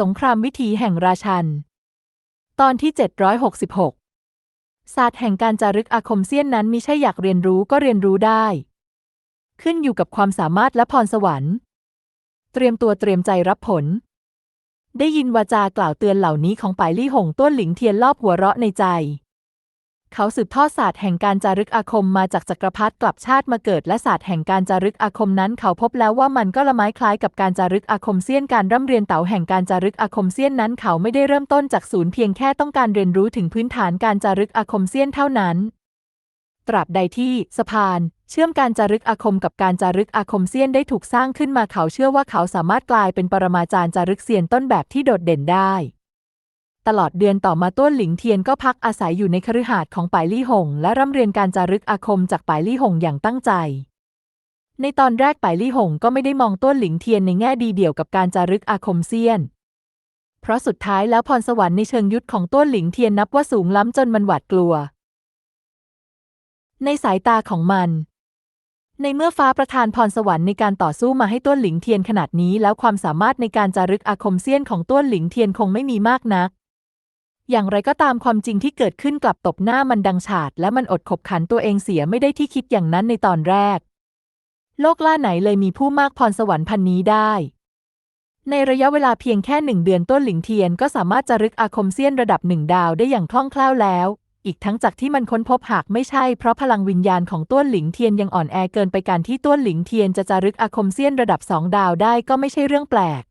สงครามวิถีแห่งราชัน ตอนที่ 766 ศาสตร์แห่งการจารึกอาคมเซียนนั้นมิใช่อยากเรียนรู้ก็เรียนรู้ได้ ขึ้นอยู่กับความสามารถและพรสวรรค์ เตรียมตัวเตรียมใจรับผล ได้ยินวาจากล่าวเตือนเหล่านี้ของป่ายลี่หงต้วนหลิงเทียนรอบหัวเราะในใจ เขาสืบทอดศาสตร์แห่งการจารึกอาคมมาจากจักรพรรดิกลับชาติมาเกิดและศาสตร์แห่งการจารึกอาคมนั้น เขาพบแล้วว่ามันก็ละไม้คล้ายกับการจารึกอาคมเซียนการร่ำเรียนเต๋าแห่งการจารึกอาคมเซียนนั้น เขาไม่ได้เริ่มต้นจากศูนย์เพียงแค่ต้องการเรียนรู้ถึงพื้นฐานการจารึกอาคมเซียนเท่านั้น ตราบใดที่สะพาน เชื่อมการจารึกอาคมกับการจารึกอาคมเซียนได้ถูกสร้างขึ้นมาเขาเชื่อว่าเขาสามารถกลายเป็นปรมาจารย์จารึกเซียนต้นแบบที่โดดเด่นได้ ตลอดเดือนต่อมาต้นหลิงเทียนก็พักอาศัยอยู่ในคฤหาสน์ของป่ายลี่หง และร่ำเรียนการจารึกอาคมจากป่ายลี่หงอย่างตั้งใจ ในตอนแรกป่ายลี่หงก็ไม่ได้มองต้นหลิงเทียนในแง่ดีเดี่ยวกับการจารึกอาคมเซียน เพราะสุดท้ายแล้วพรสวรรค์ในเชิงยุทธของต้นหลิงเทียนนับว่าสูงล้ำจนมันหวาดกลัว ในสายตาของมัน ในเมื่อฟ้าประทานพรสวรรค์ในการต่อสู้มาให้ต้นหลิงเทียนขนาดนี้ แล้วความสามารถในการจารึกอาคมเซียนของต้นหลิงเทียนคงไม่มีมากนัก อย่างไรก็ตามความจริงที่เกิดขึ้นกลับตบหน้ามันดังฉาด และมันอดขบขันตัวเองเสียไม่ได้ที่คิดอย่างนั้นในตอนแรก โลกล่าไหนเลยมีผู้มากพรสวรรค์พันนี้ได้ ในระยะเวลาเพียงแค่หนึ่งเดือนต้นหลิงเทียนก็สามารถจารึกอาคมเซียนระดับหนึ่งดาวได้อย่างคล่องแคล่วแล้ว อีกทั้งจากที่มันค้นพบหากไม่ใช่เพราะพลังวิญญาณของต้วนหลิงเทียนยังอ่อนแอเกินไปการที่ต้วนหลิงเทียนจะจารึกอาคมเซียนระดับสองดาวได้ก็ไม่ใช่เรื่องแปลก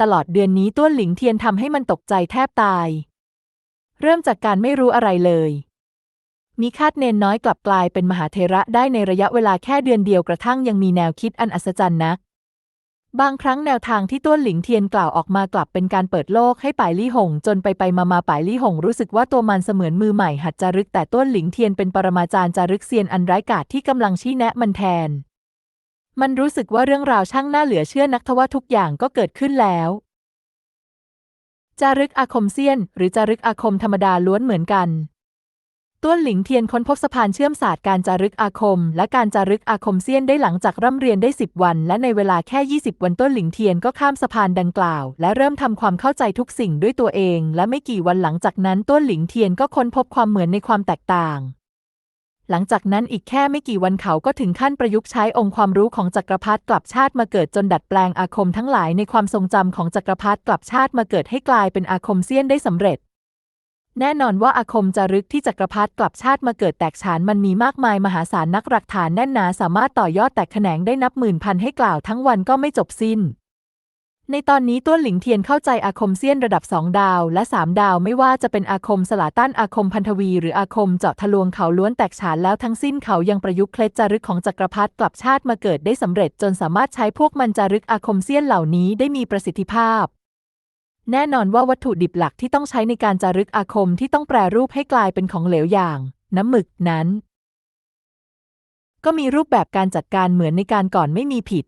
ตลอดเดือนนี้ต้วนหลิงเทียนทำให้มันตกใจแทบตาย เริ่มจากการไม่รู้อะไรเลยมีคาดเนนน้อยกลับกลายเป็นมหาเทระได้ในระยะเวลาแค่เดือนเดียวกระทั่งยังมีแนวคิดอันอัศจรรย์นัก บางครั้งแนวทางที่ต้วนหลิงเทียนกล่าวออกมากลับเป็นการเปิดโลกให้ป่ายลี่หง จนไปไปมามาป่ายลี่หง รู้สึกว่าตัวมันเสมือนมือใหม่หัดจารึกแต่ต้วนหลิงเทียนเป็นปรมาจารย์จารึกเซียนอันไร้กาจที่กำลังชี้แนะมันแทน มันรู้สึกว่าเรื่องราวช่างน่าเหลือเชื่อนักทว่าทุกอย่างก็เกิดขึ้นแล้ว จารึกอาคมเซียน หรือจารึกอาคมธรรมดาล้วนเหมือนกัน ต้วนหลิงเทียนค้นพบสะพานเชื่อมศาสตร์การจารึกอาคม และการจารึกอาคมเซียนได้หลังจากร่ำเรียนได้ 10 วัน และในเวลาแค่ 20 วันต้นหลิงเทียนก็ข้ามสะพานดังกล่าว และเริ่มทำความเข้าใจทุกสิ่งด้วยตัวเอง และไม่กี่วันหลังจากนั้นต้นหลิงเทียนก็ค้นพบความเหมือนในความแตกต่าง หลังจากนั้นอีกแค่ไม่กี่วันเขาก็ถึงขั้นประยุกต์ใช้องค์ความรู้ของจักรพรรดิกลับชาติมาเกิดจนดัดแปลงอาคมทั้งหลายในความทรงจำของจักรพรรดิกลับชาติมาเกิดให้กลายเป็นอาคมเซียนได้สำเร็จ แน่นอนว่าอาคมจารึกที่จักรพรรดิกลับชาติมาเกิดแตกฉานมันมีมากมายมหาศาลนักหลักฐานแน่นหนาสามารถต่อยอดแตกแขนงได้นับหมื่นพันให้กล่าวทั้งวันก็ไม่จบสิ้น ในตอนนี้ต้วนหลิงเทียนเข้าใจอาคมเซียนระดับสองดาวและสามดาวไม่ว่าจะเป็นอาคมสลาต้านอาคมพันธวี หรืออาคมเจาะทะลวงเขาล้วนแตกฉานแล้วทั้งสิ้นเขายังประยุกต์เคล็ดจารึกของจักรพรรดิกลับชาติมาเกิดได้สำเร็จจนสามารถใช้พวกมันจารึกอาคมเซียนเหล่านี้ได้มีประสิทธิภาพ แน่นอนว่าวัตถุดิบหลักที่ต้องใช้ในการจารึกอาคมที่ต้องแปรรูปให้กลายเป็นของเหลวอย่าง น้ำหมึกนั้น ก็มีรูปแบบการจัดการเหมือนในการก่อนไม่มีผิด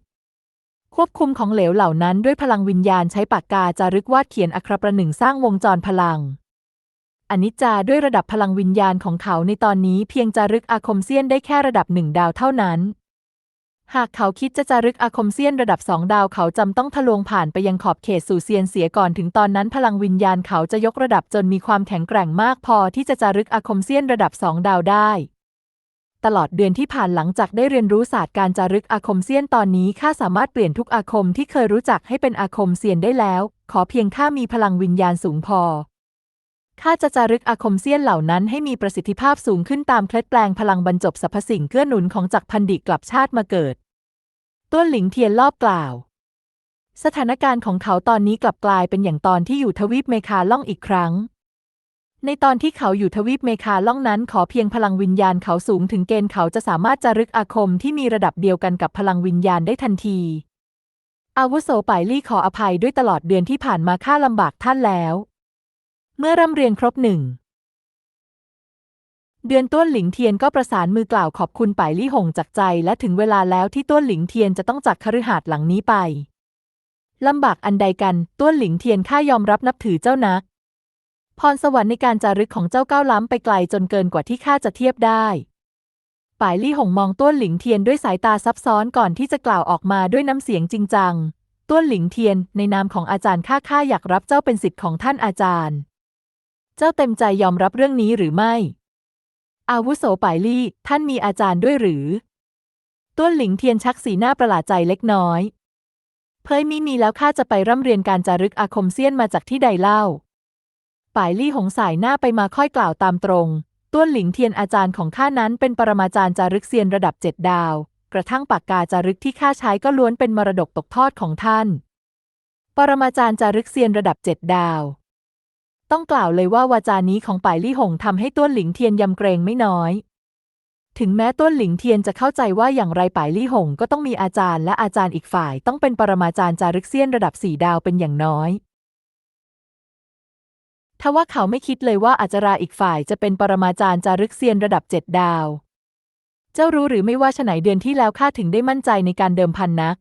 ควบคุมของเหลวเหล่านั้นด้วยพลังวิญญาณใช้ปากกาจารึกวาดเขียนอัครประหนึ่งสร้างวงจรพลังอนิจจาด้วยระดับพลังวิญญาณของเขาในตอนนี้เพียงจารึกอาคมเซียนได้แค่ระดับหนึ่งดาวเท่านั้น หากเขาคิดจะจารึกอาคมเซียนระดับสองดาวเขาจำต้องทะลวงผ่านไปยังขอบเขตสู่เซียนเสียก่อนถึงตอนนั้นพลังวิญญาณเขาจะยกระดับจนมีความแข็งแกร่งมากพอที่จะจารึกอาคมเซียนระดับสองดาวได้ ตลอดเดือนที่ผ่านหลังจากได้เรียนรู้ศาสตร์การจารึกอาคมเซียนตอนนี้ข้าสามารถเปลี่ยนทุกอาคมที่เคยรู้จักให้เป็นอาคมเซียนได้แล้ว ขอเพียงข้ามีพลังวิญญาณสูงพอข้าจะจารึกอาคมเซียนเหล่านั้นให้มีประสิทธิภาพสูงขึ้นตามเคล็ดแปลงพลังบรรจบสรรพสิ่งเกื้อหนุนของจักรพันดิกลับชาติมาเกิด ต้วนหลิงเทียนรอบกล่าว สถานการณ์ของเขาตอนนี้กลับกลายเป็นอย่างตอนที่อยู่ทวีปเมคาล่องอีกครั้ง ในตอนที่เขาอยู่ทวีปเมคาล่องนั้นขอเพียงพลังวิญญาณเขาสูงถึงเกณฑ์เขาจะสามารถจารึกอาคมที่มีระดับเดียวกันกับพลังวิญญาณได้ทันที อาวุโสป่ายลี่ขออภัยด้วยตลอดเดือนที่ผ่านมาข้าลำบากท่านแล้ว เมื่อร่ำเรียนครบหนึ่ง เดือนต้วนหลิงเทียนก็ประสานมือกล่าวขอบคุณป่ายลี่หงจากใจ และถึงเวลาแล้วที่ต้วนหลิงเทียนจะต้องจากคฤหาสน์หลังนี้ไปลำบากอันใดกันต้วนหลิงเทียนข้ายอมรับนับถือเจ้านัก พรสวรรค์ในการจารึกของเจ้าก้าวล้ำไปไกลจนเกินกว่าที่ข้าจะเทียบได้ ป่ายลี่หงมองต้วนหลิงเทียนด้วยสายตาซับซ้อนก่อนที่จะกล่าวออกมาด้วยน้ำเสียงจริงจัง ต้วนหลิงเทียน ในนามของอาจารย์ข้าข้าอยากรับเจ้าเป็นสิทธิ์ของท่านอาจารย์ เจ้าเต็มใจยอมรับเรื่องนี้หรือไม่ อาวุโสป่ายลี่ ท่านมีอาจารย์ด้วยหรือ ต้วนหลิงเทียนชักสีหน้าประหลาดใจเล็กน้อย เพยมีมีแล้วข้าจะไปร่ำเรียนการจารึกอาคมเซียนมาจากที่ใดเล่า ป่ายลี่หงสายหน้าไปมาค่อยกล่าวตามตรง ต้วนหลิงเทียนอาจารย์ของข้านั้นเป็นปรมาจารย์จารึกเซียนระดับเจ็ดดาว กระทั่งปากกาจารึกที่ข้าใช้ก็ล้วนเป็นมรดกตกทอดของท่าน ปรมาจารย์จารึกเซียนระดับเจ็ดดาว ต้องกล่าวเลยว่าวาจานี้ของป่ายลี่หงทำให้ต้วนหลิงเทียนยำเกรงไม่น้อยถึงแม้ต้วนหลิงเทียนจะเข้าใจว่าอย่างไรป่ายลี่หงก็ต้องมีอาจารย์และอาจารย์อีกฝ่าย ต้องเป็นปรมาจารย์จารึกเซียนระดับสี่ดาวเป็นอย่างน้อย ทว่าเขาไม่คิดเลยว่าอาจราอีกฝ่ายจะเป็นปรมาจารย์จารึกเซียนระดับเจ็ดดาว เจ้ารู้หรือไม่ว่าฉไหนเดือนที่แล้วข้าถึงได้มั่นใจในการเดิมพันนัก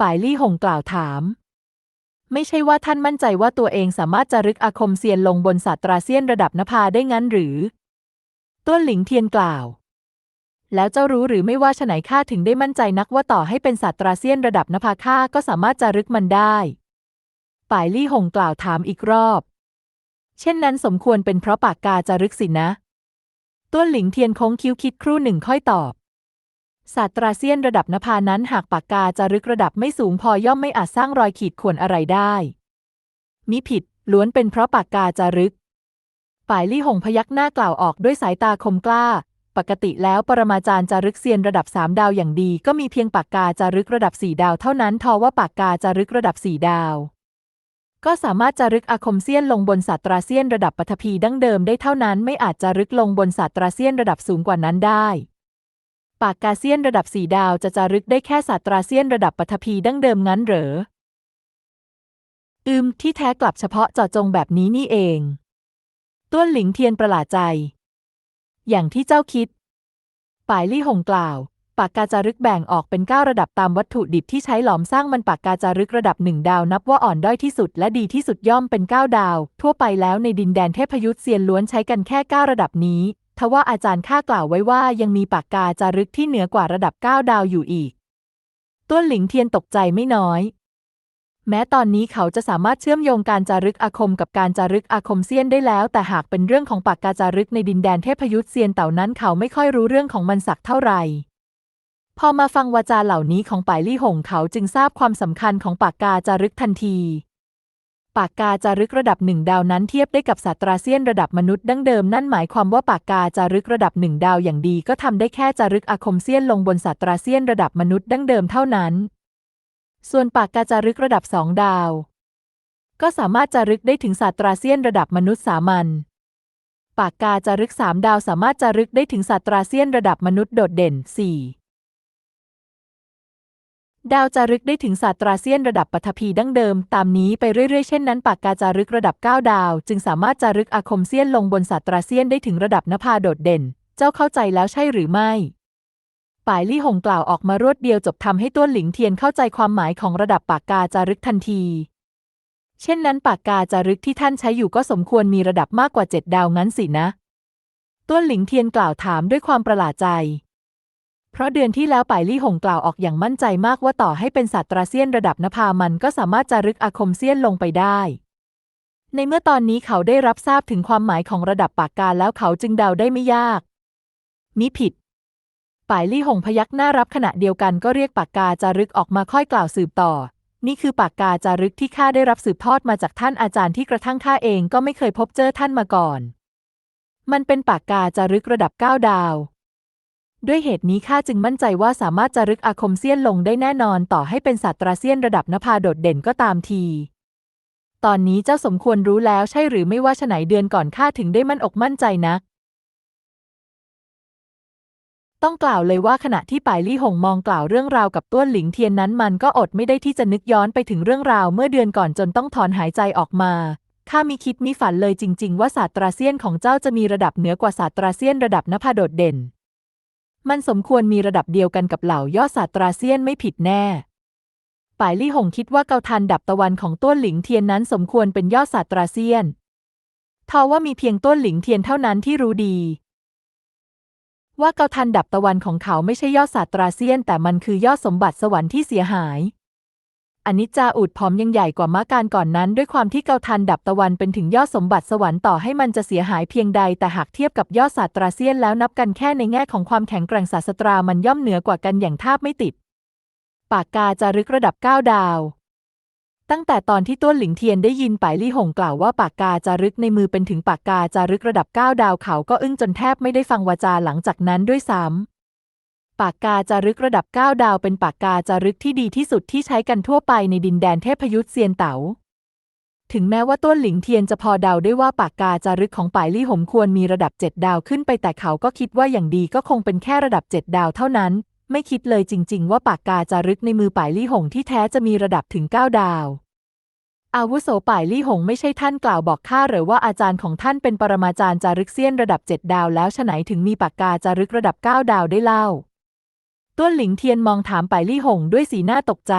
ป่ายลี่หงกล่าวถาม ไม่ใช่ว่าท่านมั่นใจว่าตัวเองสามารถจารึกอาคมเซียนลงบนศาสตราเซียนระดับนภาได้งั้นหรือ ต้วนหลิงเทียนกล่าว แล้วเจ้ารู้หรือไม่ว่าฉไหนข้าถึงได้มั่นใจนักว่าต่อให้เป็นศาสตราเซียนระดับนภาข้าก็สามารถจารึกมันได้ ป่ายลี่หงกล่าวถามอีกรอบ เช่นนั้นสมควรเป็นเพราะปากกาจารึกสินะ ต้วนหลิงเทียนคงคิ้วคิดครู่หนึ่งค่อยตอบศาสตราเซียนระดับนภานั้นหากปากกาจารึกระดับไม่สูงพอย่อมไม่อาจสร้างรอยขีดข่วนอะไรได้ มิผิด ล้วนเป็นเพราะปากกาจารึก ป่ายลี่หงพยักหน้ากล่าวออกด้วยสายตาคมกล้า ปกติแล้วปรมาจารย์จารึกเซียนระดับสามดาวอย่างดี ก็มีเพียงปากกาจารึกระดับสี่ดาวเท่านั้นทว่าปากกาจารึกระดับสี่ดาว ก็สามารถจารึกอาคมเซียนลงบนศาสตราเซียนระดับปฐพีดั้งเดิมได้เท่านั้นไม่อาจจารึกลงบนศาสตราเซียนระดับสูงกว่านั้นได้ปากกาเซียนระดับสี่ดาวจะจารึกได้แค่ศาสตราเซียนระดับปฐพีดั้งเดิมงั้นเหรอ อืม ที่แท้กลับเฉพาะเจาะจงแบบนี้นี่เอง ต้วนหลิงเทียนประหลาดใจ อย่างที่เจ้าคิด ป่ายลี่หงกล่าว ปากกาจารึกแบ่งออกเป็นเก้าระดับตามวัตถุดิบที่ใช้หลอมสร้างมันปากกาจารึกระดับหนึ่งดาวนับว่าอ่อนด้อยที่สุดและดีที่สุดย่อมเป็นเก้าดาว ทั่วไปแล้วในดินแดนเทพยุทธเซียนล้วนใช้กันแค่เก้าระดับนี้ ทว่าอาจารย์ข้ากล่าวไว้ว่ายังมีปากกาจารึกที่เหนือกว่าระดับเก้าดาวอยู่อีก ต้วนหลิงเทียนตกใจไม่น้อย แม้ตอนนี้เขาจะสามารถเชื่อมโยงการจารึกอาคมกับการจารึกอาคมเซียนได้แล้ว แต่หากเป็นเรื่องของปากกาจารึกในดินแดนเทพยุทธเซียนเต่านั้นเขาไม่ค่อยรู้เรื่องของมันสักเท่าไหร่ พอมาฟังวาจาเหล่านี้ของป่ายลี่หงเขาจึงทราบความสำคัญของปากกาจารึกทันที ปากกาจารึกระดับหนึ่งดาวนั้นเทียบได้กับศาสตราเซียนระดับมนุษย์ดั้งเดิมนั่นหมายความว่าปากกาจารึกระดับหนึ่งดาวอย่างดีก็ทำได้แค่จารึกอาคมเซียนลงบนศาสตราเซียนระดับมนุษย์ดั้งเดิมเท่านั้น ส่วนปากกาจารึกระดับสองดาว ก็สามารถจารึกได้ถึงศาสตราเซียนระดับมนุษย์สามัญปากกาจารึกสามดาวสามารถจารึกได้ถึงศาสตราเซียนระดับมนุษย์โดดเด่น4 ดาวจารึกได้ถึงศาสตราเซียนระดับปฐพีดั้งเดิม ตามนี้ไปเรื่อยๆ เช่นนั้นปากกาจารึกระดับ 9 ดาว จึงสามารถจารึกอาคมเซียนลงบนศาสตราเซียนได้ถึงระดับนภาโดดเด่น เจ้าเข้าใจแล้วใช่หรือไม่ ป่ายลี่หงกล่าวออกมารวดเดียวจบทำให้ต้วนหลิงเทียนเข้าใจความหมายของระดับปากกาจารึกทันที เช่นนั้นปากกาจารึกที่ท่านใช้อยู่ก็สมควรมีระดับมากกว่าเจ็ดดาวงั้นสินะ ต้วนหลิงเทียนกล่าวถามด้วยความประหลาดใจ เพราะเดือนที่แล้วป่ายลี่หงกล่าวออกอย่างมั่นใจมากว่าต่อให้เป็นศาสตราเซียนระดับนภามันก็สามารถจารึกอาคมเซียนลงไปได้ ในเมื่อตอนนี้เขาได้รับทราบถึงความหมายของระดับปากกาแล้วเขาจึงเดาได้ไม่ยาก มิผิดป่ายลี่หงพยักหน้ารับขณะเดียวกันก็เรียกปากกาจารึกออกมาค่อยกล่าวสืบต่อ นี่คือปากกาจารึกที่ข้าได้รับสืบทอดมาจากท่านอาจารย์ที่กระทั่งข้าเองก็ไม่เคยพบเจอท่านมาก่อน มันเป็นปากกาจารึกระดับเก้าดาว ด้วยเหตุนี้ข้าจึงมั่นใจว่าสามารถจารึกอาคมเซียนลงได้แน่นอนต่อให้เป็นศาสตราเซียนระดับนภาโดดเด่นก็ตามที ตอนนี้เจ้าสมควรรู้แล้วใช่หรือไม่ว่าฉไหนเดือนก่อนข้าถึงได้มั่นอกมั่นใจนัก ต้องกล่าวเลยว่าขณะที่ป่ายลี่หงมองกล่าวเรื่องราวกับต้วนหลิงเทียนนั้นมันก็อดไม่ได้ที่จะนึกย้อนไปถึงเรื่องราวเมื่อเดือนก่อนจนต้องถอนหายใจออกมาข้ามีคิดมีฝันเลยจริง ๆ ว่าศาสตราเซียนของเจ้าจะมีระดับเหนือกว่าศาสตราเซียนระดับนภาโดดเด่น มันสมควรมีระดับเดียวกันกับเหล่ายอดศาสตราเซียนไม่ผิดแน่ ป่ายลี่หงคิดว่าเกาทันดับตะวันของต้วนหลิงเทียนนั้นสมควรเป็นยอดศาสตราเซียนทว่ามีเพียงต้นหลิงเทียนเท่านั้นที่รู้ดี ว่าเกาทันดับตะวันของเขาไม่ใช่ยอดศาสตราเซียน แต่มันคือยอดสมบัติสวรรค์ที่เสียหาย อนิจจาอูดผอมยังใหญ่กว่าม้าการก่อนนั้น ด้วยความที่เกาทันดับตะวันเป็นถึงยอดสมบัติสวรรค์ต่อให้มันจะเสียหายเพียงใด แต่หากเทียบกับยอดศาสตราเซียนแล้วนับกันแค่ในแง่ของความแข็งแกร่งศาสตรามันย่อมเหนือกว่ากันอย่างทาบไม่ติด ปากกาจารึกระดับ9ดาว ตั้งแต่ตอนที่ต้วนหลิงเทียนได้ยินป่ายลี่หงกล่าวว่าปากกาจารึกในมือเป็นถึงปากกาจารึกระดับ9ดาวเขาก็อึ้งจนแทบไม่ได้ฟังวาจาหลังจากนั้นด้วยซ้ำ ปากกาจารึกระดับ 9 ดาวเป็นปากกาจารึกที่ดีที่สุดที่ใช้กันทั่วไปในดินแดนเทพยุทธเซียนเต๋า ถึงแม้ว่าต้นหลิงเทียนจะพอเดาได้ว่าปากกาจารึกของป่ายลี่หงควรมีระดับ 7 ดาวขึ้นไปแต่เขาก็คิดว่าอย่างดีก็คงเป็นแค่ระดับ 7 ดาวเท่านั้น ไม่คิดเลยจริง ๆ ว่าปากกาจารึกในมือป่ายลี่หงที่แท้จะมีระดับถึง 9 ดาวอาวุโสป่ายลี่หงไม่ใช่ท่านกล่าวบอกข้าหรือว่าอาจารย์ของท่านเป็นปรมาจารย์จารึกเซียนระดับ 7 ดาวแล้วฉะไหนถึงมีปากกาจารึกระดับ 9 ดาวได้เล่า ต้วนหลิงเทียนมองถามป่ายลี่หงด้วยสีหน้าตกใจ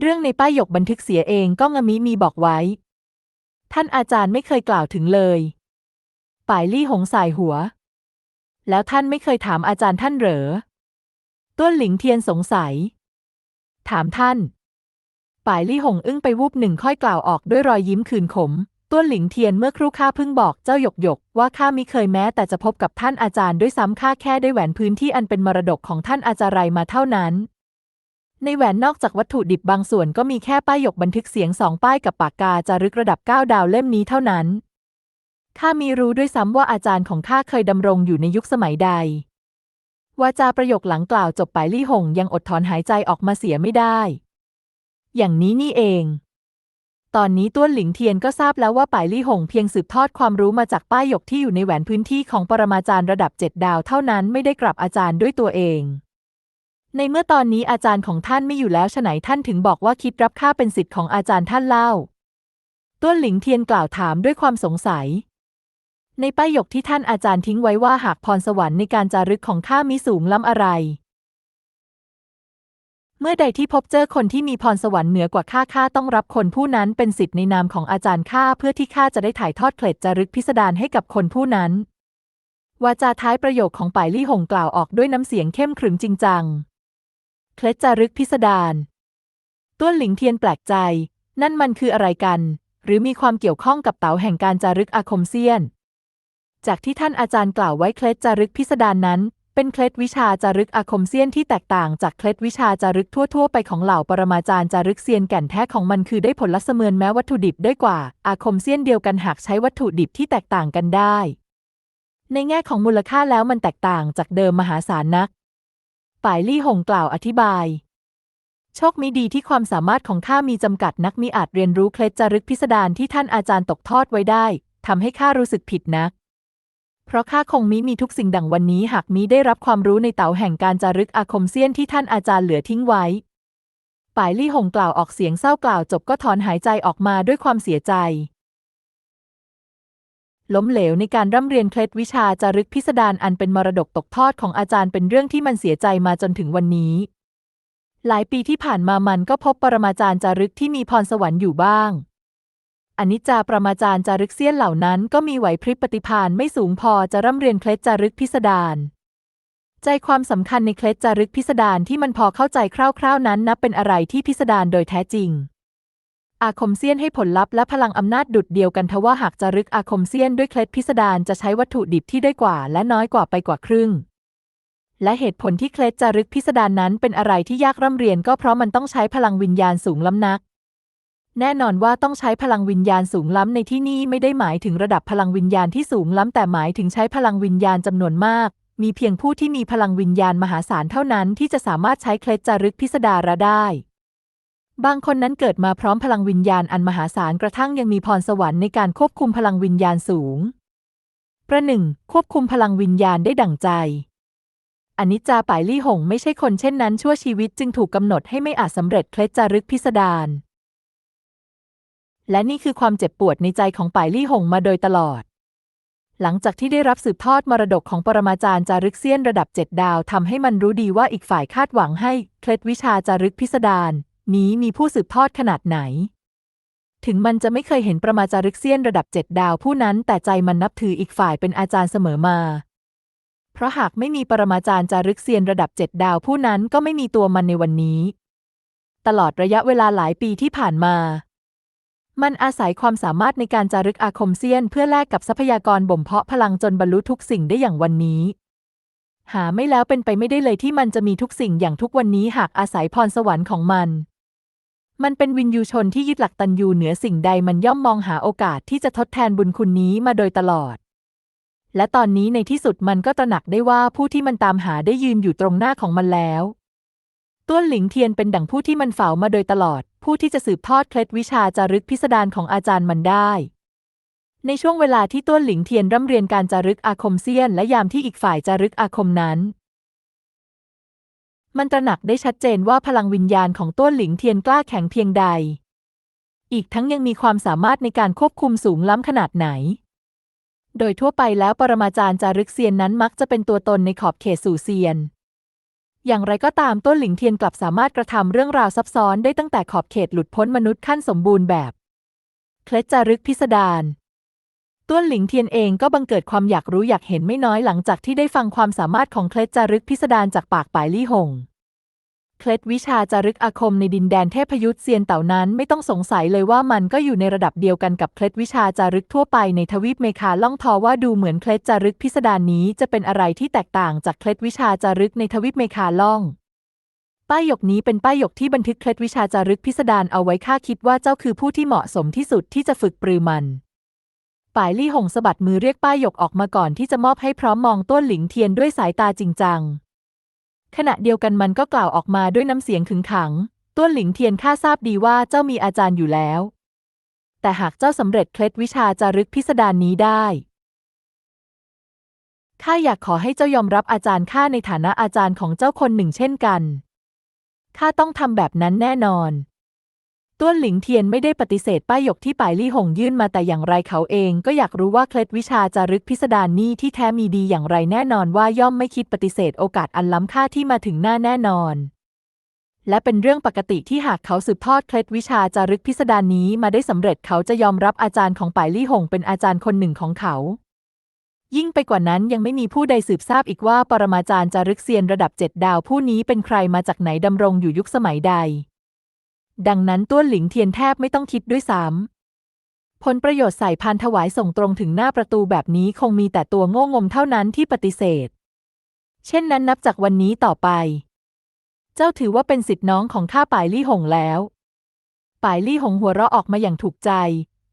เรื่องในป้ายหยกบันทึกเสียเองก็งมิมีบอกไว้ ท่านอาจารย์ไม่เคยกล่าวถึงเลยป่ายลี่หงสายหัว แล้วท่านไม่เคยถามอาจารย์ท่านเหรอต้วนหลิงเทียนสงสัย ถามท่านป่ายลี่หงอึ้งไปวูบหนึ่งค่อยกล่าวออกด้วยรอยยิ้มคืนขม ต้วนหลิงเทียนเมื่อครู่ข้าเพิ่งบอกเจ้าหยกหยกว่าข้ามิเคยแม้แต่จะพบกับท่านอาจารย์ด้วยซ้ำข้าแค่ได้แหวนพื้นที่อันเป็นมรดกของท่านอาจารย์มาเท่านั้น ในแหวนนอกจากวัตถุดิบบางส่วนก็มีแค่ป้ายหยกบันทึกเสียงสองป้ายกับปากกาจารึกระดับ 9 ดาวเล่มนี้เท่านั้นข้ามีรู้ด้วยซ้ำว่าอาจารย์ของข้าเคยดำรงอยู่ในยุคสมัยใดวาจาประโยคหลังกล่าวจบไปลี่หงยังอดถอนหายใจออกมาเสียไม่ได้ อย่างนี้นี่เอง ตอนนี้ต้วนหลิงเทียนก็ทราบแล้วว่าป่ายลี่หงเพียงสืบทอดความรู้มาจากป้ายหยกที่อยู่ในแหวนพื้นที่ของปรมาจารย์ระดับเจ็ดดาวเท่านั้นไม่ได้กลับอาจารย์ด้วยตัวเอง ในเมื่อตอนนี้อาจารย์ของท่านไม่อยู่แล้วฉไหนท่านถึงบอกว่าคิดรับค่าเป็นสิทธิ์ของอาจารย์ท่านเล่า ต้วนหลิงเทียนกล่าวถามด้วยความสงสัย ในป้ายหยกที่ท่านอาจารย์ทิ้งไว้ว่าหากพรสวรรค์ในการจารึกของข้ามีสูงล้ำอะไร มื่อใดที่พบเจอคนที่มีพรสวรรค์เหนือกว่าข้าข้าต้องรับคนผู้นั้นเป็นสิทธิ์ในนามของอาจารย์ข้าเพื่อที่ข้าจะได้ถ่ายทอดเคล็ดจารึกพิสดารให้กับคนผู้นั้น วาจาท้ายประโยคของป่ายลี่หงกล่าวออกด้วยน้ำเสียงเข้มขรึมจริงจัง เคล็ดจารึกพิสดารต้วนหลิงเทียนแปลกใจ นั่นมันคืออะไรกัน หรือมีความเกี่ยวข้องกับเต๋าแห่งการจารึกอาคมเซียน จากที่ท่านอาจารย์กล่าวไว้เคล็ดจารึกพิสดารนั้น เป็นเคล็ดวิชาจารึกอาคมเซียนที่แตกต่างจากเคล็ดวิชาจารึกทั่ว ๆ ไปของเหล่าปรมาจารย์จารึกเซียนแก่นแท้ของมันคือได้ผลลัพธ์เสมือนแม้วัตถุดิบได้กว่า อาคมเซียนเดียวกันหากใช้วัตถุดิบที่แตกต่างกันได้ ในแง่ของมูลค่าแล้วมันแตกต่างจากเดิมมหาศาลนักป่ายลี่หงกล่าวอธิบาย โชคมิดีที่ความสามารถของข้ามีจำกัดนักมิอาจเรียนรู้เคล็ดจารึกพิสดารที่ท่านอาจารย์ตกทอดไว้ได้ทำให้ข้ารู้สึกผิดนัก เพราะข้าคงมิมีทุกสิ่งดังวันนี้หากมิได้รับความรู้ในเต๋าแห่งการจารึกอาคมเซียนที่ท่านอาจารย์เหลือทิ้งไว้ ป่ายลี่หงกล่าวออกเสียงเศร้ากล่าวจบก็ถอนหายใจออกมาด้วยความเสียใจ ล้มเหลวในการร่ำเรียนเคล็ดวิชาจารึกพิสดารอันเป็นมรดกตกทอดของอาจารย์เป็นเรื่องที่มันเสียใจมาจนถึงวันนี้ หลายปีที่ผ่านมามันก็พบปรมาจารย์จารึกที่มีพรสวรรค์อยู่บ้าง อนิจจาประมาจารย์จารึกเซียนเหล่านั้นก็มีไหวพริบปฏิภาณไม่สูงพอจะร่ำเรียนเคล็ดจารึกพิสดารใจความสำคัญในเคล็ดจารึกพิสดารที่มันพอเข้าใจคร่าวๆนั้นนับเป็นอะไรที่พิสดารโดยแท้จริง อาคมเซียนให้ผลลัพธ์และพลังอำนาจดุดเดียวกันทว่าหากจารึกอาคมเซียนด้วยเคล็ดพิสดารจะใช้วัตถุดิบที่ได้กว่าและน้อยกว่าไปกว่าครึ่ง และเหตุผลที่เคล็ดจารึกพิสดารนั้นเป็นอะไรที่ยากร่ำเรียนก็เพราะมันต้องใช้พลังวิญญาณสูงล้ำนัก แน่นอนว่าต้องใช้พลังวิญญาณสูงล้ำในที่นี้ไม่ได้หมายถึงระดับพลังวิญญาณที่สูงล้ำแต่หมายถึงใช้พลังวิญญาณจำนวนมาก มีเพียงผู้ที่มีพลังวิญญาณมหาศาลเท่านั้นที่จะสามารถใช้เคล็ดจารึกพิสดารได้ บางคนนั้นเกิดมาพร้อมพลังวิญญาณอันมหาศาลกระทั่งยังมีพรสวรรค์ในการควบคุมพลังวิญญาณสูง ประหนึ่งควบคุมพลังวิญญาณได้ดั่งใจอนิจจาป่ายลี่หงไม่ใช่คนเช่นนั้นชั่วชีวิตจึงถูกกำหนดให้ไม่อาจสำเร็จเคล็ดจารึกพิสดาร และนี่คือความเจ็บปวดในใจของป่ายลี่หงมาโดยตลอด หลังจากที่ได้รับสืบทอดมรดกของปรมาจารย์จารึกเซียนระดับเจ็ดดาวทำให้มันรู้ดีว่าอีกฝ่ายคาดหวังให้เคล็ดวิชาจารึกพิสดารนี้มีผู้สืบทอดขนาดไหน ถึงมันจะไม่เคยเห็นประมาจารึกเซียนระดับเจ็ดดาวผู้นั้นแต่ใจมันนับถืออีกฝ่ายเป็นอาจารย์เสมอมา เพราะหากไม่มีปรมาจารย์จารึกเซียนระดับเจ็ดดาวผู้นั้นก็ไม่มีตัวมันในวันนี้ ตลอดระยะเวลาหลายปีที่ผ่านมา มันอาศัยความสามารถในการจารึกอาคมเซียน เพื่อแลกกับทรัพยากรบ่มเพาะพลังจนบรรลุทุกสิ่งได้อย่างวันนี้ หาไม่แล้วเป็นไปไม่ได้เลยที่มันจะมีทุกสิ่งอย่างทุกวันนี้หากอาศัยพรสวรรค์ของมัน มันเป็นวินยูชนที่ยึดหลักตันยูเหนือสิ่งใดมันย่อมมองหาโอกาสที่จะทดแทนบุญคุณนี้มาโดยตลอด และตอนนี้ในที่สุดมันก็ตระหนักได้ว่าผู้ที่มันตามหาได้ยืนอยู่ตรงหน้าของมันแล้ว ต้วนหลิงเทียนเป็นดั่งผู้ที่มันเฝ้ามาโดยตลอด ผู้ที่จะสืบทอดเคล็ดวิชาจารึกพิสดารของอาจารย์มันได้ ในช่วงเวลาที่ต้วนหลิงเทียนร่ำเรียนการจารึกอาคมเซียน และยามที่อีกฝ่ายจารึกอาคมนั้น มันตระหนักได้ชัดเจนว่าพลังวิญญาณของต้วนหลิงเทียนกล้าแข็งเพียงใด อีกทั้งยังมีความสามารถในการควบคุมสูงล้ำขนาดไหน โดยทั่วไปแล้วปรมาจารย์จารึกเซียนนั้นมักจะเป็นตัวตนในขอบเขตสู่เซียน อย่างไรก็ตามต้นหลิงเทียนกลับสามารถกระทำเรื่องราวซับซ้อนได้ตั้งแต่ขอบเขตหลุดพ้นมนุษย์ขั้นสมบูรณ์แบบ เคล็ดจารึกพิสดารต้วนหลิงเทียนเองก็บังเกิดความอยากรู้อยากเห็นไม่น้อยหลังจากที่ได้ฟังความสามารถของเคล็ดจารึกพิสดารจากปากป่ายลี่หง เคล็ดวิชาจารึกอาคมในดินแดนเทพยุทธเซียนเต่านั้นไม่ต้องสงสัยเลยว่ามันก็อยู่ในระดับเดียวกันกับเคล็ดวิชาจารึกทั่วไปในทวีปเมคาล่องทอว่าดูเหมือนเคล็ดจารึกพิสดารนี้จะเป็นอะไรที่แตกต่างจากเคล็ดวิชาจารึกในทวีปเมคาล่องป้ายหยกนี้เป็นป้ายหยกที่บันทึกเคล็ดวิชาจารึกพิสดารเอาไว้ข้าคิดว่าเจ้าคือผู้ที่เหมาะสมที่สุดที่จะฝึกปรือมันป่ายลี่หงสะบัดมือเรียกป้ายหยกออกมาก่อนที่จะมอบให้พร้อมมองต้นหลิงเทียนด้วยสายตาจริงจัง ขณะเดียวกันมันก็กล่าวออกมาด้วยน้ำเสียงขึงขัง ต้วนหลิงเทียนข้าทราบดีว่าเจ้ามีอาจารย์อยู่แล้ว แต่หากเจ้าสำเร็จเคล็ดวิชาจารึกพิสดารนนี้ได้ข้าอยากขอให้เจ้ายอมรับอาจารย์ข้าในฐานะอาจารย์ของเจ้าคนหนึ่งเช่นกันข้าต้องทำแบบนั้นแน่นอน ต้วนหลิงเทียนไม่ได้ปฏิเสธป้ายหยกที่ป่ายลี่หงยื่นมาแต่อย่างไรเขาเองก็อยากรู้ว่าเคล็ดวิชาจารึกพิสดารนนี้ที่แท้มีดีอย่างไรแน่นอนว่าย่อมไม่คิดปฏิเสธโอกาสอันล้ำค่าที่มาถึงหน้าแน่นอน และเป็นเรื่องปกติที่หากเขาสืบทอดเคล็ดวิชาจารึกพิสดารนนี้มาได้สำเร็จเขาจะยอมรับอาจารย์ของป่ายลี่หงเป็นอาจารย์คนหนึ่งของเขายิ่งไปกว่านั้นยังไม่มีผู้ใดสืบทราบอีกว่าปรมาจารย์จารึกเซียนระดับเจ็ดดาวผู้นี้เป็นใครมาจากไหนดำรงอยู่ยุคสมัยใด ดังนั้นต้วนหลิงเทียนแทบไม่ต้องคิดด้วยซ้ำผลประโยชน์ใส่พานถวายส่งตรงถึงหน้าประตูแบบนี้คงมีแต่ตัวโง่งมเท่านั้นที่ปฏิเสธ เช่นนั้นนับจากวันนี้ต่อไป เจ้าถือว่าเป็นสิทธิน้องของข้าป่ายลี่หงแล้ว ป่ายลี่หงหัวเราะออกมาอย่างถูกใจ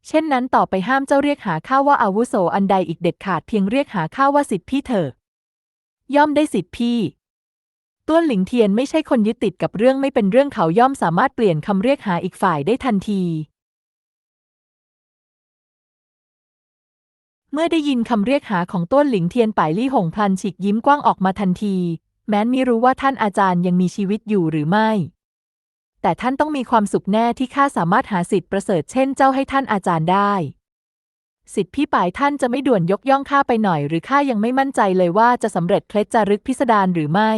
เช่นนั้นต่อไปห้ามเจ้าเรียกหาข้าว่าอาวุโสอันใดอีกเด็ดขาดเพียงเรียกหาข้าว่าสิทธิพี่เถอะย่อมได้สิทธิพี่ ต้วนหลิงเทียนไม่ใช่คนยึดติดกับเรื่องไม่เป็นเรื่องเขาย่อมสามารถเปลี่ยนคำเรียกหาอีกฝ่ายได้ทันที เมื่อได้ยินคำเรียกหาของต้วนหลิงเทียนป่ายลี่หงพลันฉีกยิ้มกว้างออกมาทันที แม้นไม่รู้ว่าท่านอาจารย์ยังมีชีวิตอยู่หรือไม่ แต่ท่านต้องมีความสุขแน่ที่ข้าสามารถหาสิทธิ์ประเสริฐเช่นเจ้าให้ท่านอาจารย์ได้สิทธิพี่ป่ายท่านจะไม่ด่วนยกย่องข้าไปหน่อยหรือข้ายังไม่มั่นใจเลยว่าจะสำเร็จเคล็ดจารึกพิสดารหรือไม่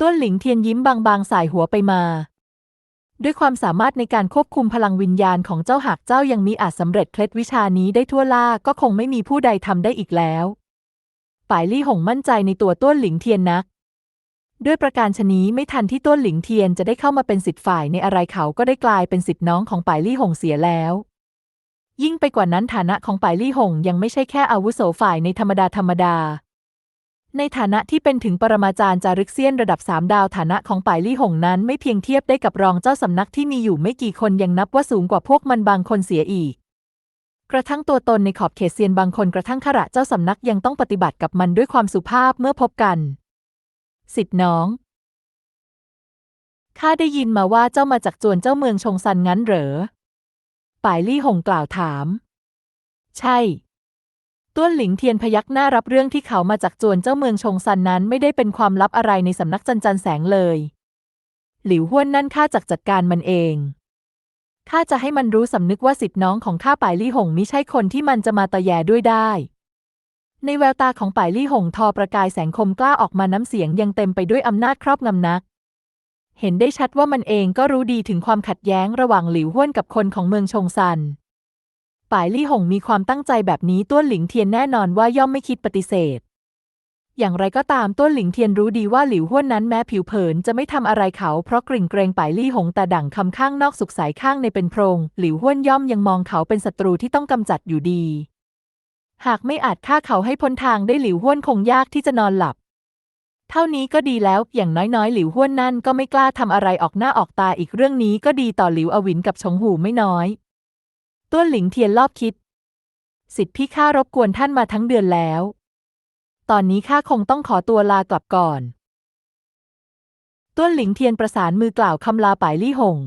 ต้วนหลิงเทียนยิ้มบางๆสายหัวไปมา ด้วยความสามารถในการควบคุมพลังวิญญาณของเจ้าหากเจ้ายังมีอาจสำเร็จเคล็ดวิชานี้ได้ทั่วล่าก็คงไม่มีผู้ใดทำได้อีกแล้วป่ายลี่หงมั่นใจในตัวต้วนหลิงเทียนนัก ด้วยประการชนี้ไม่ทันที่ต้วนหลิงเทียนจะได้เข้ามาเป็นสิทธิ์ฝ่ายในอะไรเขาก็ได้กลายเป็นสิทธิ์น้องของป่ายลี่หงเสียแล้วยิ่งไปกว่านั้นฐานะของป่ายลี่หงยังไม่ใช่แค่อาวุโสฝ่ายในธรรมดาธรรมดา ในฐานะที่เป็นถึงปรมาจารย์จารึกเซียนระดับสามดาวฐานะของป่ายลี่หงนั้น ไม่เพียงเทียบได้กับรองเจ้าสำนักที่มีอยู่ไม่กี่คนยังนับว่าสูงกว่าพวกมันบางคนเสียอีก กระทั่งตัวตนในขอบเขตเซียนบางคนกระทั่งขระเจ้าสำนักยังต้องปฏิบัติกับมันด้วยความสุภาพเมื่อพบกันสิทธิน้องข้าได้ยินมาว่าเจ้ามาจากจวนเจ้าเมืองชงซันงั้นเหรอป่ายลี่หงกล่าวถาม ใช่ ต้วนหลิงเทียนพยักหน้ารับเรื่องที่เขามาจากจวนเจ้าเมืองชงซันนั้นไม่ได้เป็นความลับอะไรในสำนักจันจันแสงเลย หลิวห้วนนั่นข้าจักจัดการมันเองข้าจะให้มันรู้สำนึกว่าสิทธิน้องของข้าป่ายลี่หงมิใช่คนที่มันจะมาตะแยด้วยได้ ในแววตาของป่ายลี่หงทอประกายแสงคมกล้าออกมาน้ำเสียงยังเต็มไปด้วยอำนาจครอบงำนัก เห็นได้ชัดว่ามันเองก็รู้ดีถึงความขัดแย้งระหว่างหลิวห้วนกับคนของเมืองชงซัน ป่ายลี่หงมีความตั้งใจแบบนี้ต้วนหลิงเทียนแน่นอนว่าย่อมไม่คิดปฏิเสธ อย่างไรก็ตามต้วนหลิงเทียนรู้ดีว่าหลิวห้วนนั้นแม้ผิวเผินจะไม่ทำอะไรเขาเพราะกริ่งเกรงป่ายลี่หงแต่ดั่งคำข้างนอกสุขสายข้างในเป็นโพรงหลิวห้วนย่อมยังมองเขาเป็นศัตรูที่ต้องกำจัดอยู่ดี หากไม่อาจฆ่าเขาให้พ้นทางได้หลิวห้วนคงยากที่จะนอนหลับ เท่านี้ก็ดีแล้วอย่างน้อยๆ หลิวห้วนนั่นก็ไม่กล้าทำอะไรออกหน้าออกตาอีกเรื่องนี้ก็ดีต่อหลิวอวินกับชงหูไม่น้อย ต้วนหลิงเทียนรอบคิด สิทธิ์พี่ข้ารบกวนท่านมาทั้งเดือนแล้ว ตอนนี้ข้าคงต้องขอตัวลากลับก่อน ต้วนหลิงเทียนประสานมือกล่าวคำลาป่ายลี่หง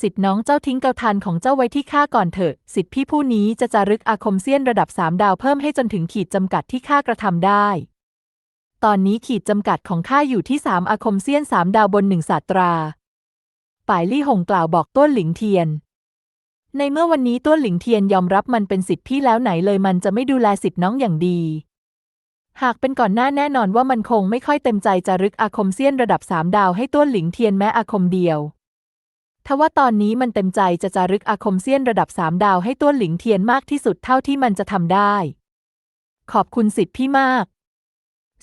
สิทธิ์น้องเจ้าทิ้งเกาทันของเจ้าไว้ที่ข้าก่อนเถอะ สิทธิ์พี่ผู้นี้จะจารึกอาคมเซียนระดับสามดาวเพิ่มให้จนถึงขีดจำกัดที่ข้ากระทำได้ ตอนนี้ขีดจำกัดของข้าอยู่ที่สามอาคมเซียนสามดาวบนหนึ่งศาสตราป่ายลี่หงกล่าวบอกต้วนหลิงเทียน ในเมื่อวันนี้ต้วหลิงเทียนยอมรับมันเป็นสิทธิ์พี่แล้วไหนเลยมันจะไม่ดูแลสิทธิน้องอย่างดี หากเป็นก่อนหน้าแน่นอนว่ามันคงไม่ค่อยเต็มใจจะรึกอาคมเซียนระดับสามดาวให้ต้วหลิงเทียนแม้อาคมเดียวทว่าตอนนี้มันเต็มใจจะจารึกอาคมเซียนระดับสามดาวให้ต้วหลิงเทียนมากที่สุดเท่าที่มันจะทำได้ ขอบคุณสิทธิ์พี่มาก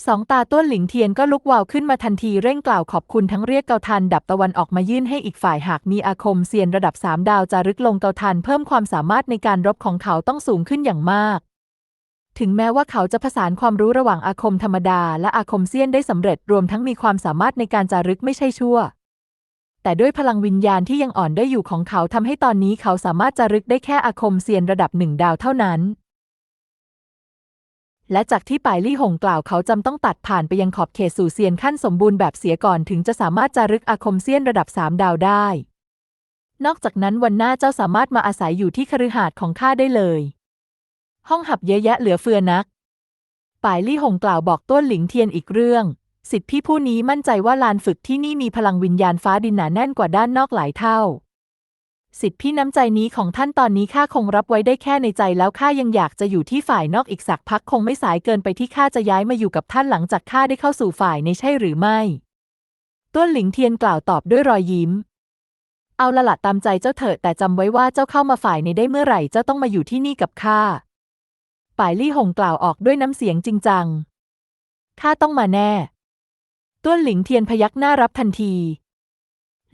สองตาต้นหลิงเทียนก็ลุกวาวขึ้นมาทันทีเร่งกล่าวขอบคุณทั้งเรียกเกาทันดับตะวันออกมายื่นให้อีกฝ่ายหากมีอาคมเซียนระดับสามดาวจารึกลงเกาทันเพิ่มความสามารถในการรบของเขาต้องสูงขึ้นอย่างมาก ถึงแม้ว่าเขาจะผสานความรู้ระหว่างอาคมธรรมดา และอาคมเซียนได้สำเร็จรวมทั้งมีความสามารถในการจารึกไม่ใช่ชั่ว แต่ด้วยพลังวิญญาณที่ยังอ่อนได้อยู่ของเขาทำให้ตอนนี้เขาสามารถจารึกได้แค่อาคมเซียนระดับหนึ่งดาวเท่านั้น และจากที่ป่ายลี่หงกล่าวเขาจำต้องตัดผ่านไปยังขอบเขตสู่เซียนขั้นสมบูรณ์แบบเสียก่อนถึงจะสามารถจารึกอาคมเซียนระดับสามดาวได้ นอกจากนั้นวันหน้าเจ้าสามารถมาอาศัยอยู่ที่คฤหาสน์ของข้าได้เลย ห้องหับเยอะแยะเหลือเฟือนัก ป่ายลี่หงกล่าวบอกต้วนหลิงเทียนอีกเรื่อง สิทธิพี่ผู้นี้มั่นใจว่าลานฝึกที่นี่มีพลังวิญญาณฟ้าดินหนาแน่นกว่าด้านนอกหลายเท่า สิทธิพี่น้ำใจนี้ของท่านตอนนี้ข้าคงรับไว้ได้แค่ในใจแล้วข้ายังอยากจะอยู่ที่ฝ่ายนอกอีกสักพักคงไม่สายเกินไปที่ข้าจะย้ายมาอยู่กับท่านหลังจากข้าได้เข้าสู่ฝ่ายในใช่หรือไม่ต้วนหลิงเทียนกล่าวตอบด้วยรอยยิ้ม เอาละละตามใจเจ้าเถิดแต่จำไว้ว่าเจ้าเข้ามาฝ่ายในได้เมื่อไหร่เจ้าต้องมาอยู่ที่นี่กับข้าป่ายลี่หงกล่าวออกด้วยน้ำเสียงจริงจังข้าต้องมาแน่ต้วนหลิงเทียนพยักหน้ารับทันที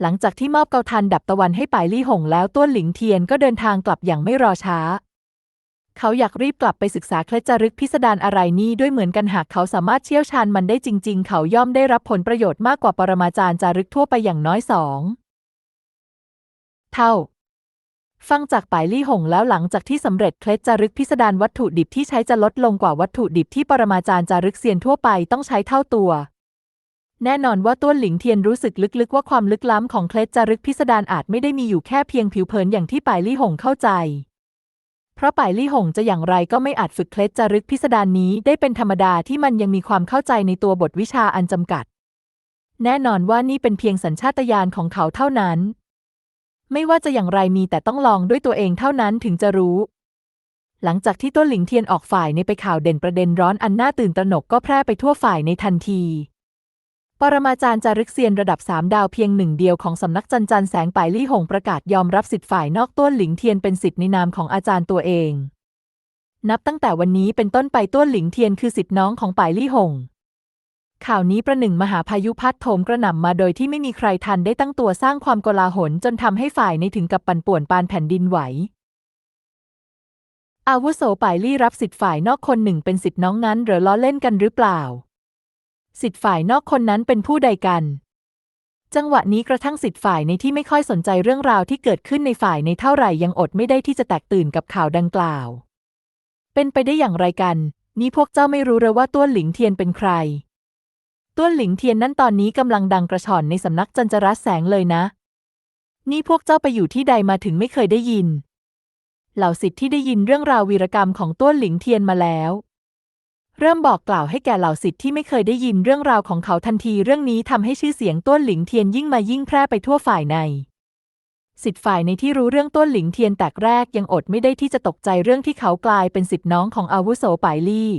หลังจากที่มอบเกาทันดับตะวันให้ป่ายลี่หงแล้วต้วนหลิงเทียนก็เดินทางกลับอย่างไม่รอช้า เขาอยากรีบกลับไปศึกษาเคล็ดจารึกพิสดารอะไรนี่ด้วยเหมือนกันหากเขาสามารถเชี่ยวชาญมันได้จริง ๆ เขาย่อมได้รับผลประโยชน์มากกว่าปรมาจารย์จารึกทั่วไปอย่างน้อยสองเท่าฟังจากป่ายลี่หงแล้วหลังจากที่สำเร็จเคล็ดจารึกพิสดารวัตถุดิบที่ใช้จะลดลงกว่าวัตถุดิบที่ปรมาจารย์จารึกเซียนทั่วไปต้องใช้เท่าตัว แน่นอนว่าต้วนหลิงเทียนรู้สึกลึกๆ ว่าความลึกล้ำของเคล็ดจารึกพิสดารอาจไม่ได้มีอยู่แค่เพียงผิวเผินอย่างที่ป่ายลี่หงเข้าใจ เพราะป่ายลี่หงจะอย่างไรก็ไม่อาจฝึกเคล็ดจารึกพิสดารนี้ได้เป็นธรรมดาที่มันยังมีความเข้าใจในตัวบทวิชาอันจำกัด แน่นอนว่านี่เป็นเพียงสัญชาตญาณของเขาเท่านั้น ไม่ว่าจะอย่างไรมีแต่ต้องลองด้วยตัวเองเท่านั้นถึงจะรู้หลังจากที่ต้นหลิงเทียนออกฝ่ายในไปข่าวเด่นประเด็นร้อนอันน่าตื่นตระหนกก็แพร่ไปทั่วฝ่ายในทันที ปรมาจารย์จารึกเซียนระดับสามดาวเพียงหนึ่งเดียวของสำนักจันจันแสงป่ายลี่หงประกาศยอมรับสิทธิ์ฝ่ายนอกต้นหลิงเทียนเป็นสิทธิ์ในนามของอาจารย์ตัวเอง นับตั้งแต่วันนี้เป็นต้นไปต้นหลิงเทียนคือสิทธิ์น้องของป่ายลี่หง ข่าวนี้ประหนึ่งมหาพายุพัดโถมกระหน่ำมาโดยที่ไม่มีใครทันได้ตั้งตัวสร้างความโกลาหลจนทำให้ฝ่ายในถึงกับปั่นป่วนปานแผ่นดินไหวอาวุโสป่ายลี่รับสิทธิ์ฝ่ายนอกคนหนึ่งเป็นสิทธิ์น้องนั้นหรือล้อเล่นกันหรือเปล่า สิทธิ์ฝ่ายนอกคนนั้นเป็นผู้ใดกัน จังหวะนี้กระทั่งสิทธิ์ฝ่ายในที่ไม่ค่อยสนใจเรื่องราวที่เกิดขึ้นในฝ่ายในเท่าไหร่ยังอดไม่ได้ที่จะแตกตื่นกับข่าวดังกล่าว เป็นไปได้อย่างไรกัน นี่พวกเจ้าไม่รู้เลยว่าต้วนหลิงเทียนเป็นใครต้วนหลิงเทียนนั้นตอนนี้กำลังดังกระชอนในสำนักจันจรัสแสงเลยนะ นี่พวกเจ้าไปอยู่ที่ใดมาถึงไม่เคยได้ยิน เหล่าสิทธิ์ที่ได้ยินเรื่องราววีรกรรมของต้วนหลิงเทียนมาแล้ว เริ่มบอกกล่าวให้แก่เหล่าสิทธิ์ที่ไม่เคยได้ยินเรื่องราวของเขาทันทีเรื่องนี้ทำให้ชื่อเสียงต้วนหลิงเทียนยิ่งมายิ่งแพร่ไปทั่วฝ่ายใน สิทธิ์ฝ่ายในที่รู้เรื่องต้วนหลิงเทียนแตกแรกยังอดไม่ได้ที่จะตกใจเรื่องที่เขากลายเป็นสิทธิ์น้องของอาวุโสป่ายลี่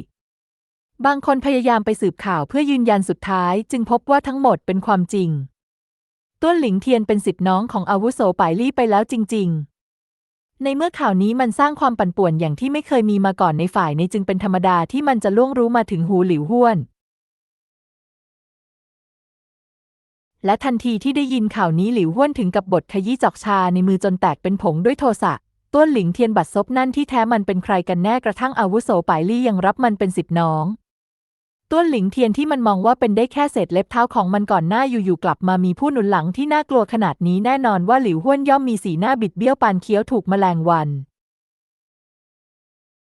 บางคนพยายามไปสืบข่าวเพื่อยืนยันสุดท้าย จึงพบว่าทั้งหมดเป็นความจริงต้วนหลิงเทียนเป็นสิทธิ์น้องของอาวุโสป่ายลี่ไปแล้วจริง ๆ ในเมื่อข่าวนี้มันสร้างความปั่นป่วนอย่างที่ไม่เคยมีมาก่อนในฝ่ายในจึงเป็นธรรมดาที่มันจะล่วงรู้มาถึงหูหลิวห้วน และทันทีที่ได้ยินข่าวนี้หลิวห้วนถึงกับบทขยี้จอกชาในมือจนแตกเป็นผงด้วยโทสะต้วนหลิงเทียนบัดซบนั่นที่แท้มันเป็นใครกันแน่กระทั่งอาวุโสป่ายลี่ยังรับมันเป็นสิทธิน้อง ต้วนหลิงเทียนที่มันมองว่าเป็นได้แค่เศษเล็บเท้าของมันก่อนหน้าอยู่ๆกลับมามีผู้หนุนหลังที่น่ากลัวขนาดนี้แน่นอนว่าหลิวห้วนย่อมมีสีหน้าบิดเบี้ยวปานเคี้ยวถูกแมลงวัน